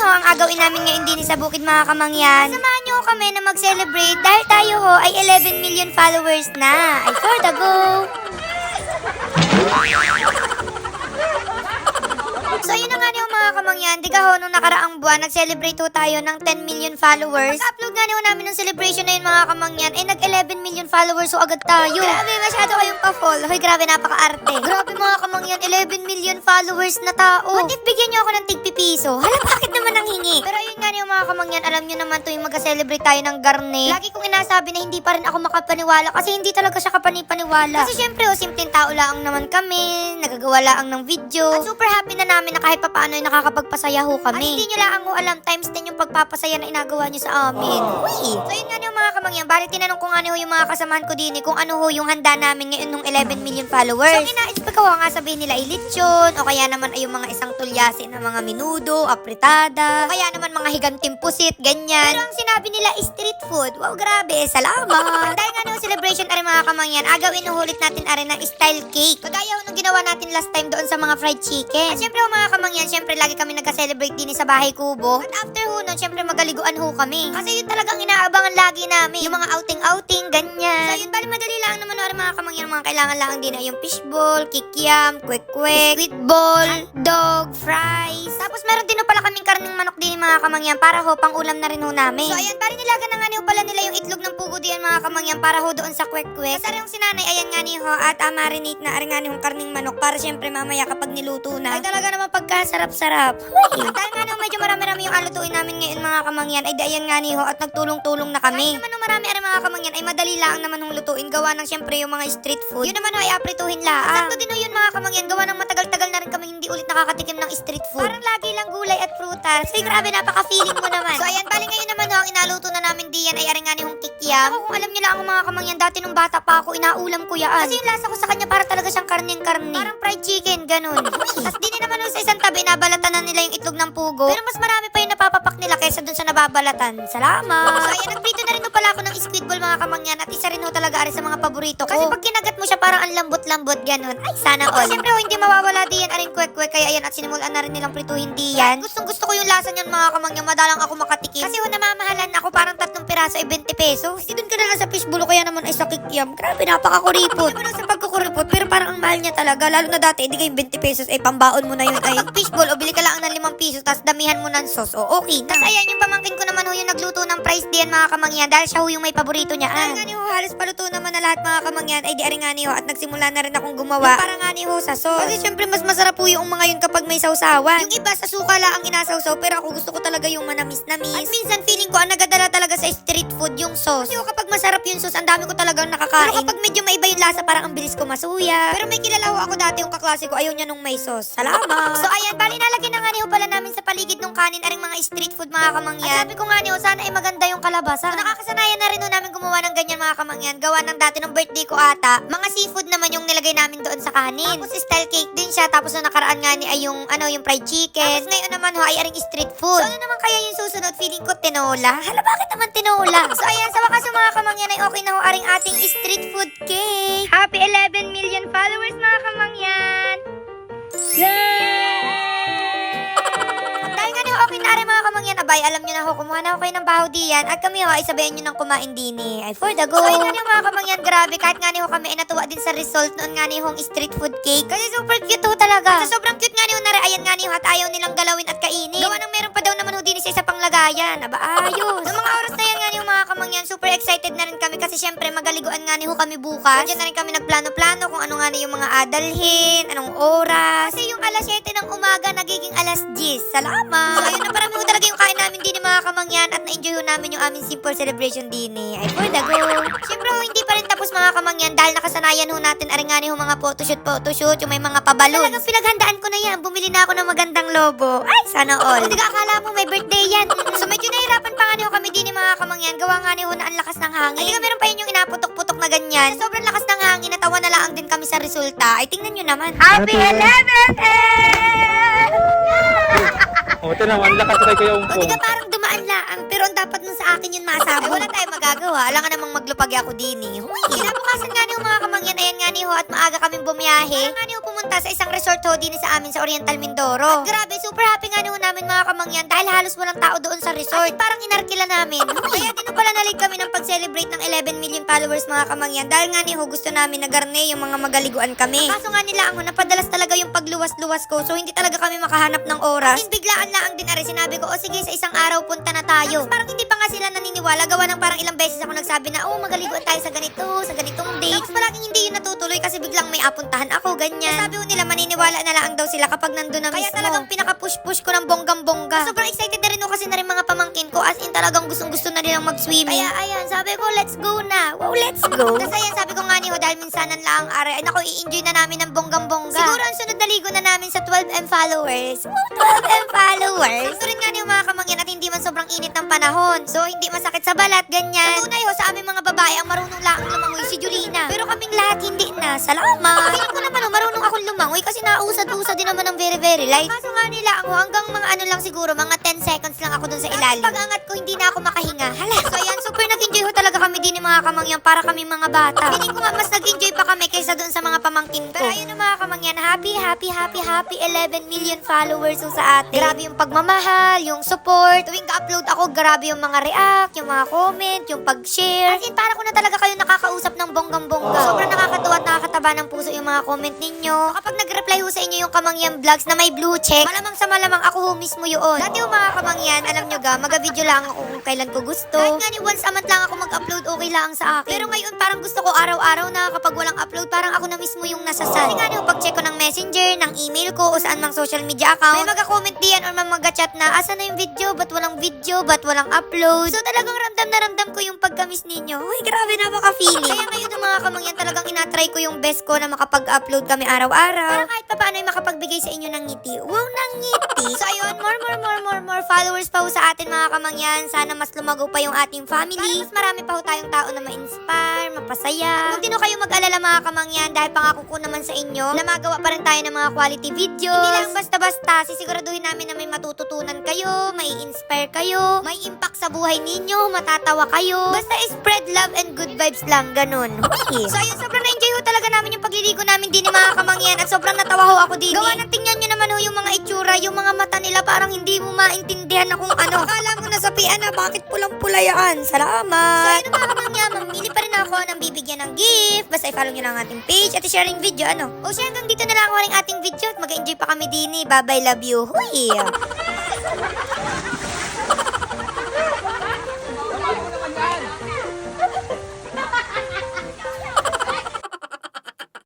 ho ang agawin namin ngayon din sa bukid mga kamangyan. Samahan niyo kami na mag-celebrate dahil tayo ho ay 11 million followers na. Ay for the go! Nga niyo mga kamangyan, di ka ho nung nakaraang buwan, nag-celebrate ho tayo ng 10 million followers. Pag-upload nga niyo namin ng celebration na yun mga kamangyan, ay nag-11 million followers ho agad tayo. Grabe, masyado kayong pa-fall. Hoy, grabe, napaka-arte. Grabe mga kamangyan, 11 million followers na tao. What if bigyan niyo ako ng tigpipiso? Hala, bakit naman ang hingi? Pero yun nga niyo mga kamangyan, alam niyo naman tuwing mag-celebrate tayo ng garne. Lagi kong inasabi na hindi pa rin ako makapaniwala kasi hindi talaga siya kapanipaniwala. Kasi syempre, oh, simpleng tao lang naman kami, nagagawa lang ng video. At super happy na namin na kahit papaano ay nakakapagpasaya ho kami. At hindi nyo lang ho alam, times 10 yung pagpapasaya na inagawa nyo sa amin. Uy! So yun nga niyo mga kamangyan, bali tinanong ko nga niyo yung mga kasamahan ko din eh, kung ano ho yung handa namin ngayon nung 11 million followers. So ina-expect ko nga sabihin nila lechon, o kaya naman ay yung mga isang tulyasin na mga minudo, apritada, o kaya naman mga higanting pusit, ganyan. Pero ang sinabi nila is street food. Wow, grabe, salamat. Dahil nga nung celebration ari mga kamangyan, agawin ulit natin ari ng style cake. Kagaya ho nung ginawa natin last time doon sa mga fried chicken. At syempre ho mga kamangyan, syempre lagi kami nagka-celebrate din sa bahay kubo. At after ho nun, syempre magaliguan ho kami. Kasi yun talagang inaabangan lagi namin. Yung mga outing-outing, ganyan. So yun, bali madali lang naman ari mga kamangyan, mga kailangan lang din ay yung fishball, kikiam, kwek-kwek, sweet ball, dog, fries. Tapos meron din ho pala kaming karning manok din mga kamangyan para ho pang ulam na rin ho namin. So ayan, bali nilaga na nga ho pala nila yung itlog ng pugo diyan mga kamangyan para ho doon sa kwek-kwek. Kasi yung sinanay, ayan nga ni ho at ah, marinate na ari nga ni ho karning manok para syempre mamaya kapag niluto na. Ay talaga naman pagkasarap-sarap. At dahil nga ni ho medyo marami-rami yung alutuin namin ngayon mga kamangyan ay dayan nga ni ho at nagtulong-tulong na kami. Kahit naman nung marami ari mga kamangyan ay madali lang naman hong lutuin gawa ng syempre yung mga street food. Yun naman ho ay aprituhin lang. Sakto din ho yun mga kamangyan gawa ng matagal-tagal na rin kami hindi ulit nakakatikim ng street food. Parang lagi lang gulay at prutas. Ay grabe napaka-feeling mo naman. So ayan, bali ngayon naman ho ang inaluto na namin diyan ay ari nga ni hong kikiam. Ako kung alam niyo lang ang mga kamangyan dati nung bata pa ako inaulam ko yaan. Kasi yung lasa ko sa kanya para talaga siyang karning-karni. Parang fried chicken, ganun. Tapos din naman sa isang tabi nabalatan na nila yung itlog ng pugo. Pero mas marami pa yung napapapak nila kaysa dun sa nababalatan. Salamat! Ayan, nagprito na rin ho pala ako ng squid ball mga kamangyan at isa rin ho talaga ari sa mga paborito ko. Kasi pag kinagat mo siya parang ang lambot-lambot ganun. Ay, sana all. Siyempre ho, hindi mawawala diyan aring kwek-kwek kaya ayan at sinimulan na rin nilang prituhin diyan. Gustong gusto ko yung lasa niyan mga kamangyan, madalang ako makatikim. Kasi ho, namamahalan ako parang tatlong piraso ay 20 pesos. Kasi dun ka na lang sa fishbowl kaya naman ay sa kikiam. Grabe, napakakuripot. Hindi naman sa pagkukuripot, pero parang ang mahal niya talaga. Lalo na dati, hindi kayong 20 pesos ay pambaon mo na yun. Ay, pag fishbowl, o bili ka lang ng 5 pesos, tapos damihan mo ng sauce. O, okay na. Tapos ayan, yung pamangkin ko naman ho yung nagluto ng price diyan mga kamangyan dahil siya ho yung may paborito niya. Dahil nga ni ho, halos paluto naman na lahat mga kamangyan ay di ari nga ni ho at nagsimula na rin akong gumawa. Yung para nga ni ho sa sauce. Kasi syempre mas masarap po yung mga yun kapag may sausawan. Yung iba sa suka lang ang inasawsaw pero ako gusto ko talaga yung manamis-namis. At minsan feeling ko ang nagadala talaga sa street food yung sauce. Kasi ho, kapag masarap yung sauce, ang dami ko talagang nakakain. Pero kapag medyo maiba yung lasa, parang ang bilis ko masuya. Pero may kilala ho ako dati yung kaklase ko, ayaw niya nung may sauce. Salamat! so ayan, bali nalagyan na nga ni ho pala namin sa paligid ng kanin aring mga street food mga kamangyan. At sabi ko nga ni ho, sana ay maganda yung kalabasa. So nakakasanayan na rin ho namin gumawa ng ganyan mga kamangyan. Gawa ng dati ng birthday ko ata. Mga seafood naman yung nilagay namin doon sa kanin. Tapos style cake din siya. Tapos na nakaraan nga ni ay yung ano yung fried chicken. Tapos ngayon naman ho ay aring street food. So ano naman kaya yung susunod? Feeling ko tinola. Hala bakit naman tinola? So ayan, sa wakas mga kamangyan ay okay na ho aring ating street food cake. Happy 11 million followers mga kamangyan! Dahil nga niyo okay na rin mga kamangyan, abay, alam niyo na ho, kumuha na ho kayo ng baho diyan at kami ho ay sabayan niyo ng kumain din eh. Ay, for the go. Ayun nga niyo mga kamangyan, grabe, kahit nga niyo kami ay natuwa din sa result noon nga niyo hong street food cake. Kasi super cute ho talaga. Sa sobrang cute nga niyo na rin, ayan nga niyo at ayaw nilang galawin at kainin. Gawa ng meron pa daw naman ho din sa isa pang lagayan. Aba, ayos. Noong mga oras na mga kamangyan, super excited na rin kami kasi syempre magaliguan nga niyo kami bukas. So, dyan na rin kami nagplano-plano kung ano nga niyo yung mga adalhin, anong oras. Kasi alas 7 ng umaga nagiging alas 10. Salamat! So, ayun na parang mo talaga yung kain namin din mga kamangyan at na-enjoy namin yung aming simple celebration din eh. Ay, for the go! Siyempre hindi pa rin tapos mga kamangyan dahil nakasanayan ho natin arengani ho mga photoshoot, photoshoot, yung may mga pabalon. Talagang pinaghandaan ko na yan. Bumili na ako ng magandang logo. Ay, sana all. Hindi ka akala mo may birthday yan. So, medyo nahirapan pa nga niyo kami din mga kamangyan. Gawa nga niyo na ang lakas ng hangin. Hindi ka meron pa yun yung inaputok-putok na ganyan. Sa sobrang lakas ng hangin, natawa na lang din kami sa resulta. Ay, tingnan nyo naman. Happy 11th! O, ito naman, lakas kay Kuya O, di ka parang dumaan laan, pero ang dapat nun sa akin yun masabog. Wala tayong magagawa. Alam nga namang maglupag ako din eh. Huy! Kinabukasan nga niyo mga kamangyan, ayan nga niyo at maaga kaming bumiyahe. Kaya nga niyo pumunta sa isang resort ho din sa amin sa Oriental Mindoro. At grabe, super happy nga niyo namin mga kamangyan dahil halos walang tao doon sa resort. In, parang inarkila namin. Kaya din pala nalig kami ng pag-celebrate ng 11 million followers mga kamangyan dahil nga ni Ho gusto namin na garne yung mga magaliguan kami. Kaso nga nila ang napadalas talaga yung pagluwas-luwas ko so hindi talaga kami makahanap ng oras. As in, biglaan lang din ari sinabi ko, o sige sa isang araw punta na tayo. Tapos parang hindi pa nga sila naniniwala gawa ng parang ilang beses ako nagsabi na, oh magaliguan tayo sa ganito, sa ganitong date. Tapos palaging hindi yun natutuloy kasi biglang may apuntahan ako, ganyan. Sabi ko nila maniniwala na lang daw sila kapag nandun na Kaya talagang pinaka-push-push ko ng bonggang-bongga. Sobrang excited na rin ako kasi na rin mga pamangkin ko as in talagang gustong-gusto na nilang mag-swimming. Kaya ayan, sabi ko let's go na. Wow, let's go. Tapos ayan, sabi ko nga ni Ho, dahil minsanan lang ang are, ay naku, i-enjoy na namin ng bonggang-bongga. Siguro ang sunod na ligo na namin sa 12M followers. Wow, 12M followers. Gusto rin nga ni Ho, mga kamangyan at hindi man sobrang init ng panahon. So, hindi masakit sa balat, ganyan. Sa tunay ho, sa aming mga babae, ang marunong lang lumangoy si Julina. Pero kaming lahat hindi na. Salamat. Feeling ko naman, oh, marunong akong the lumangoy kasi nausad-usad din naman ng very, very light. Kaso nga nila ako, hanggang mga ano lang siguro, mga 10 seconds lang ako dun sa ilalim. Pag angat ko, hindi na ako makahinga. Hala. So, ayan, super nag-enjoy ho talaga kami din ni mga kamangyan para kami mga bata. Feeling ko nga, mas nag-enjoy pa kami kaysa dun sa mga pamangkin ko. Pero ayun na mga kamangyan, happy, happy, happy, happy 11 million followers ho sa atin. Grabe yung pagmamahal, yung support. Tuwing ka-upload ako, grabe yung mga react, yung mga comment, yung pag-share. As in, para ko na talaga kayo nakakausap ng bonggang-bongga. Sobrang nakakatuwa at nakakataba ng puso yung mga comment ninyo. Kapag nag-reply ho sa inyo yung kamangyan vlogs na may blue check, malamang sa malamang ako ho mismo yun. Dati yung mga kamangyan, alam nyo ga, mag-video lang ako kung kailan ko gusto. Kahit nga ni once a month lang ako mag-upload, okay lang sa akin. Pero ngayon, parang gusto ko araw-araw na kapag walang upload, parang ako na mismo yung nasasal. Kasi nga nyo, pag-check ko ng messenger, ng email ko, o saan mang social media account, may mag-comment diyan or mag-chat na, asa na yung video, ba't walang video, ba't walang upload. So talagang ramdam na ramdam ko yung pagkamis ninyo. Uy, grabe na maka-feeling. Kaya ngayon ng mga kamangyan, talagang inatry ko yung best ko na makapag-upload kami araw-araw. Para kahit pa paano ay makapagbigay sa inyo ng ngiti. Wow, ng ngiti. So ayun, more, more, more, more, more followers pa ho sa atin mga kamangyan. Sana mas lumago pa yung ating family. Para mas marami pa ho tayong tao na ma-inspire, mapasaya. Huwag din ho kayo mag-alala mga kamangyan dahil pangako ko naman sa inyo na magawa pa rin tayo ng mga quality videos. Hindi lang basta-basta, sisiguraduhin namin na may matututunan kayo, may inspire kayo, may impact sa buhay ninyo, matatawa kayo. Basta spread love and good vibes lang, ganun. Hoy! So ayun, sobrang na-enjoy ho talaga namin yung pagliligo namin din ni mga kamangyan at sobrang natawa ho ako din. Gawa ng tingnan nyo naman ho yung mga itsura, yung mga mata nila parang hindi mo maintindihan na kung ano. Akala mo na sapian na bakit pulang-pula yan. Salamat! So ayun mga kamangyan, mamili pa rin ako ng bibigyan ng gift. Basta i-follow nyo lang ang ating page at i-sharing video, ano. O siya, hanggang dito na lang ako rin ating video at mag-enjoy pa kami din eh. Bye-bye, love you. Huy!